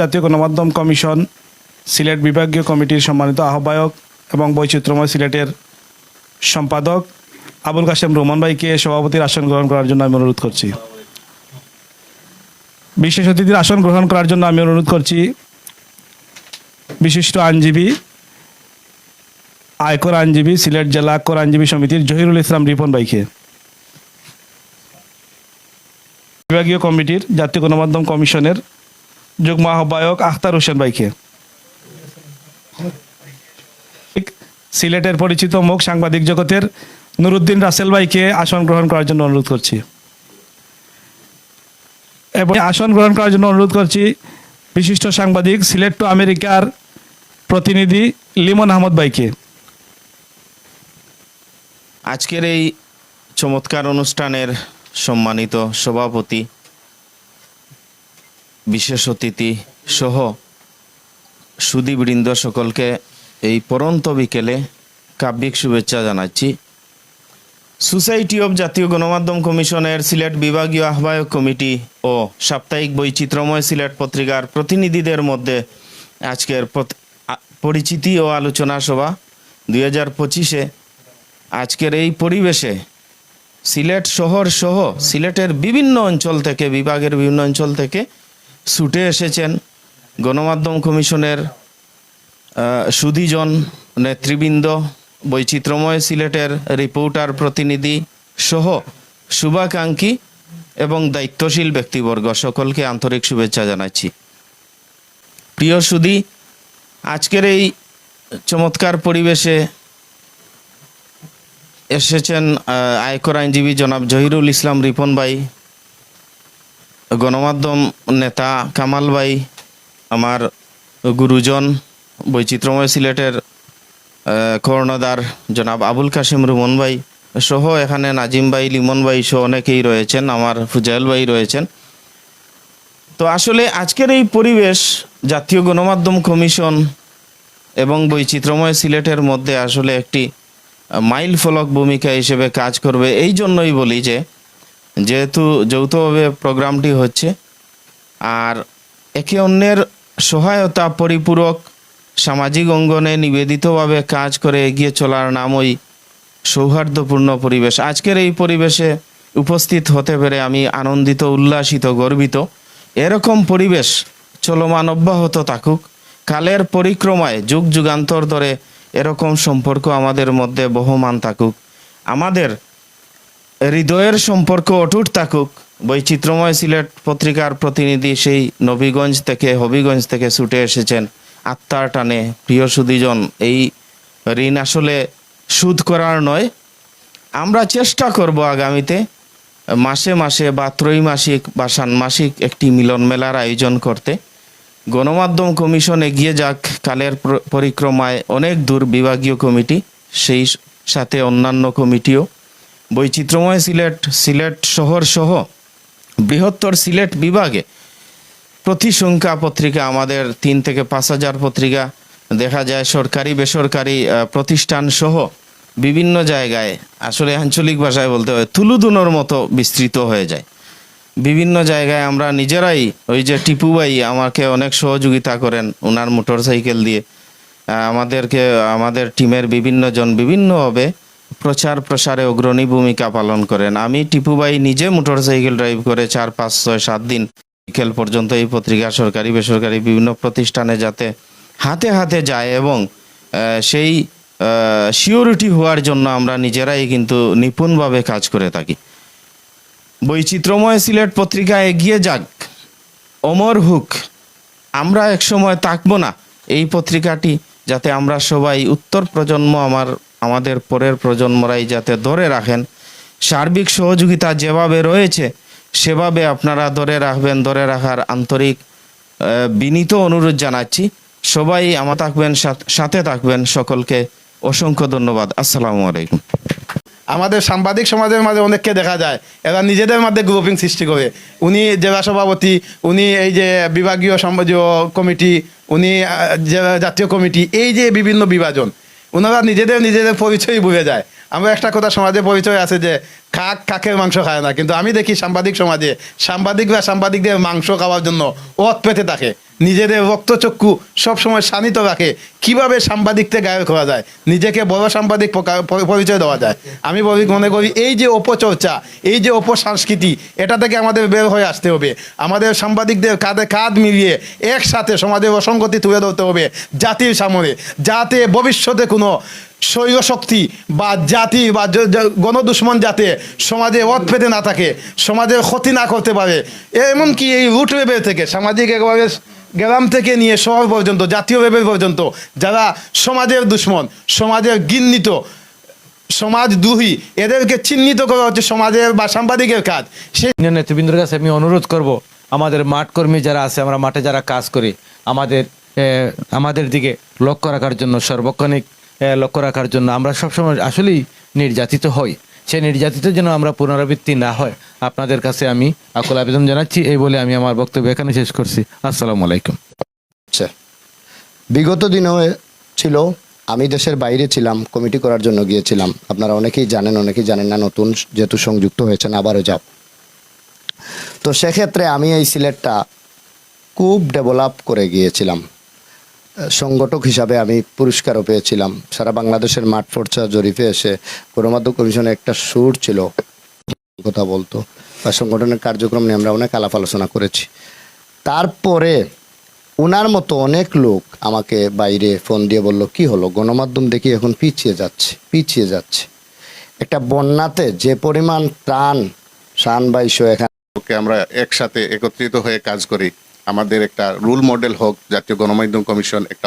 জাতীয় গণমাধ্যম কমিশন, সিলেট বিভাগীয় কমিটির সম্মানিত আহ্বায়ক এবং বৈচিত্র্যময় সিলেটের সম্পাদক আবুল কাশেম রোমান ভাইকে সভাপতির আসন গ্রহণ করার জন্য আমি অনুরোধ করছি। বিশেষ অতিথির আসন গ্রহণ করার জন্য আমি অনুরোধ করছি বিশিষ্ট আইনজীবী, আয়কর আইনজীবী, সিলেট জেলা আয়কর আইনজীবী সমিতির জহিরুল ইসলাম রিপন ভাইকে। বিভাগীয় কমিটির জাতীয় গণমাধ্যম কমিশনের যুগ্ম আহ্বায়ক আখতার হোসেন ভাইকে। সিলেটের পরিচিত মুখ সাংবাদিক জগতের নুরুদ্দিন রাসেল ভাইকে আসন গ্রহণ করার জন্য অনুরোধ করছি। এবং আসন গ্রহণ করার জন্য অনুরোধ করছি বিশিষ্ট সাংবাদিক, সিলেট টু আমেরিকার প্রতিনিধি লিমন আহমদ ভাইকে। আজকের এই চমৎকার অনুষ্ঠানের সম্মানিত সভাপতি বিশেষ অতিথি সহ সুদীবৃন্দ সকলকে এই পরন্ত বিকেলে কাব্যিক শুভেচ্ছা জানাচ্ছি। সোসাইটি অব জাতীয় গণমাধ্যম কমিশনের সিলেট বিভাগীয় আহ্বায়ক কমিটি ও সাপ্তাহিক বৈচিত্র্যময় সিলেট পত্রিকার প্রতিনিধিদের মধ্যে আজকের পরিচিতি ও আলোচনা সভা দুই হাজার পঁচিশে। আজকের এই পরিবেশে সিলেট শহর সহ সিলেটের বিভিন্ন অঞ্চল থেকে, বিভাগের বিভিন্ন অঞ্চল থেকে ছুটে এসেছেন গণমাধ্যম কমিশনের সুধীজন নেতৃবৃন্দ, বৈচিত্র্যময় সিলেটের রিপোর্টার প্রতিনিধি সহ শুভাকাঙ্ক্ষী এবং দায়িত্বশীল ব্যক্তিবর্গ সকলকে আন্তরিক শুভেচ্ছা জানাচ্ছি। প্রিয় সুধী, আজকের এই চমৎকার পরিবেশে এসেছেন আয়কর আইনজীবী জনাব জহিরুল ইসলাম রিপন ভাই। গণমাধ্যম নেতা কামাল ভাই, আমার গুরুজন বৈচিত্র্যময় সিলেটের কর্ণদার জনাব আবুল কাশিম রুমন ভাই সহ এখানে নাজিম ভাই, লিমন ভাই সহ অনেকেই রয়েছেন, আমার ফুজাইল ভাই রয়েছেন। তো আসলে আজকের এই পরিবেশ, জাতীয় গণমাধ্যম কমিশন এবং বৈচিত্র্যময় সিলেটের মধ্যে আসলে একটি মাইল ফলক ভূমিকা হিসেবে কাজ করবে, এই জন্যই বলি যে যেহেতু যৌথভাবে প্রোগ্রামটি হচ্ছে, আর একে অন্যের সহায়তা পরিপূরক সামাজিক অঙ্গনে নিবেদিতভাবে কাজ করে এগিয়ে চলার নামই সৌহার্দ্যপূর্ণ পরিবেশ। আজকের এই পরিবেশে উপস্থিত হতে পেরে আমি আনন্দিত, উল্লাসিত, গর্বিত। এরকম পরিবেশ চলমান অব্যাহত থাকুক। কালের পরিক্রমায় যুগ যুগান্তর ধরে এরকম সম্পর্ক আমাদের মধ্যে বহমান থাকুক। আমাদের হৃদয়ের সম্পর্ক অটুট থাকুক, বৈচিত্র্যময় সিলেট পত্রিকার প্রতিনিধি সেই নবীগঞ্জ থেকে, হবিগঞ্জ থেকে ছুটে এসেছেন আত্মার টানে। প্রিয় সুদীজন এই ঋণ আসলে সুদ করার নয়, আমরা চেষ্টা করব আগামীতে মাসে মাসে বা ত্রৈমাসিক বা ষান্মাসিক একটি মিলন মেলার আয়োজন করতে। গণমাধ্যম কমিশন এগিয়ে যাক, কালের পরিক্রমায় অনেক দূর বিভাগীয় কমিটি, সেই সাথে অন্যান্য কমিটিও। বৈচিত্র্যময় সিলেট সিলেট শহর সহ বৃহত্তর সিলেট বিভাগে প্রতি সংখ্যা পত্রিকা আমাদের তিন থেকে পাঁচ হাজার পত্রিকা। দেখা যায় সরকারি, বেসরকারি প্রতিষ্ঠান সহ বিভিন্ন জায়গায় আসলে আঞ্চলিক ভাষায় বলতে হয় তুলুদুনোর মতো বিস্তৃত হয়ে যায়। বিভিন্ন জায়গায় আমরা নিজেরাই ওই যে টিপু ভাই আমাকে অনেক সহযোগিতা করেন ওনার মোটর সাইকেল দিয়ে আমাদেরকে, আমাদের টিমের বিভিন্ন জন বিভিন্নভাবে প্রচার প্রসারে অগ্রণী ভূমিকা পালন করেন। আমি টিপুবাই নিজে মোটর সাইকেল ড্রাইভ করে চার, পাঁচ, ছয়, সাত দিন বিকেল পর্যন্ত এই পত্রিকা, সরকারি, বেসরকারি বিভিন্ন প্রতিষ্ঠানে যাতে হাতে হাতে যায় এবং সেই সিওরিটি হওয়ার জন্য আমরা নিজেরাই কিন্তু নিপুণভাবে কাজ করে থাকি। বৈচিত্র্যময় সিলেট পত্রিকা এগিয়ে যাক। অমর হুক, আমরা একসময় থাকব না। এই পত্রিকাটি যাতে আমরা সবাই উত্তর প্রজন্ম আমার আমাদের পরের প্রজন্মরাই যাতে ধরে রাখেন। সার্বিক সহযোগিতা যেভাবে রয়েছে, সেভাবে আপনারা ধরে রাখবেন, ধরে রাখার আন্তরিক বিনীত অনুরোধ জানাচ্ছি। সবাই আমা থাকবেন, সাথ- থাকবেন। সকলকে অসংখ্য ধন্যবাদ। আসসালামু আলাইকুম। আমাদের সাংবাদিক সমাজের মাঝে অনেককে দেখা যায়, এরা নিজেদের মধ্যে গ্রুপিং সৃষ্টি করে। উনি জেলা সভাপতি, উনি এই যে বিভাগীয় সম্ভাজীয় কমিটি, উনি জাতীয় কমিটি, এই যে বিভিন্ন বিভাজন ওনারা নিজেদের নিজেদের পরিচয় বুঝে যায়। আমরা একটা কথা সমাজে পরিচয় আছে যে, কাক কাকের মাংস খায় না। কিন্তু আমি দেখি সাংবাদিক সমাজে সাংবাদিকরা সাংবাদিকদের মাংস খাওয়ার জন্য ওত পেতে থাকে। নিজেদের রক্তচক্ষু সবসময় শানিত রাখে। কীভাবে সাংবাদিকতে গায়ের করা যায়? নিজেকে বড় সাংবাদিক পরিচয় দেওয়া যায়। আমি বলি, মনে করি, এই যে অপচর্চা, এই যে অপসংস্কৃতি, এটা থেকে আমাদের বের হয়ে আসতে হবে। আমাদের সাংবাদিকদের কাঁধে কাঁধ মিলিয়ে একসাথে সমাজের অসঙ্গতি তুলে ধরতে হবে জাতির সামনে। যাতে ভবিষ্যতে কোনো স্বৈর শক্তি বা জাতি বা গণদুশ্মন যাতে সমাজে অত পেতে না থাকে, সমাজের ক্ষতি না করতে পারে, এমনকি এই রুট লেভেল থেকে, সামাজিক একেবারে গ্রাম থেকে নিয়ে শহর পর্যন্ত, জাতীয় লেভেল পর্যন্ত, যারা সমাজের দুশ্মন, সমাজের গিন্নিত সমাজ দুহি এদেরকে চিহ্নিত করা হচ্ছে সমাজের বা সাংবাদিকের কাজ। সেই নেতৃবৃন্দের কাছে আমি অনুরোধ করব, আমাদের মাঠ কর্মী যারা আছে, আমরা মাঠে যারা কাজ করি, আমাদের আমাদের দিকে লক্ষ্য রাখার জন্য সর্বক্ষণিক লক্ষ্য রাখার জন্য আমরা সবসময় আসলেই নির্যাতিত হই। সেই নির্যাতিত যেন আমরা পুনরাবৃত্তি না হয়। আপনাদের কাছে আমি আকুল আবেদন জানাচ্ছি, এই বলে আমি আমার বক্তব্য এখানে শেষ করছি। আসসালামু আলাইকুম। আচ্ছা বিগত দিনেও ছিল, আমি দেশের বাইরে ছিলাম, কমিটি করার জন্য গিয়েছিলাম। আপনারা অনেকেই জানেন অনেকেই জানেন না, নতুন যেহেতু সংযুক্ত হয়েছেন, আবারও যাব তো সেক্ষেত্রে আমি এই সিলেটটা খুব ডেভেলপ করে গিয়েছিলাম। সংগঠক হিসাবে আমি পুরস্কারও পেয়েছিলাম। সারা বাংলাদেশের মাঠ ফোর্চা জরিপে এসে গণমাধ্যম কমিশনে একটা সুর ছিল। কথা বলতো। বা সংগঠনের কার্যক্রম নিয়ে আমরা অনেক আলাপ আলোচনা করেছি। তারপরে ওনার মতো অনেক লোক আমাকে বাইরে ফোন দিয়ে বলল, কি হলো? গণমাধ্যম দেখি এখন পিছিয়ে যাচ্ছে পিছিয়ে যাচ্ছে। একটা বন্যাতে যে পরিমাণ ত্রাণ শান বাইশো এখানে আমরা একসাথে একত্রিত হয়ে কাজ করি। আমাদের একটা রুল মডেল হোক জাতীয় গণমাধ্যম কমিশন একটা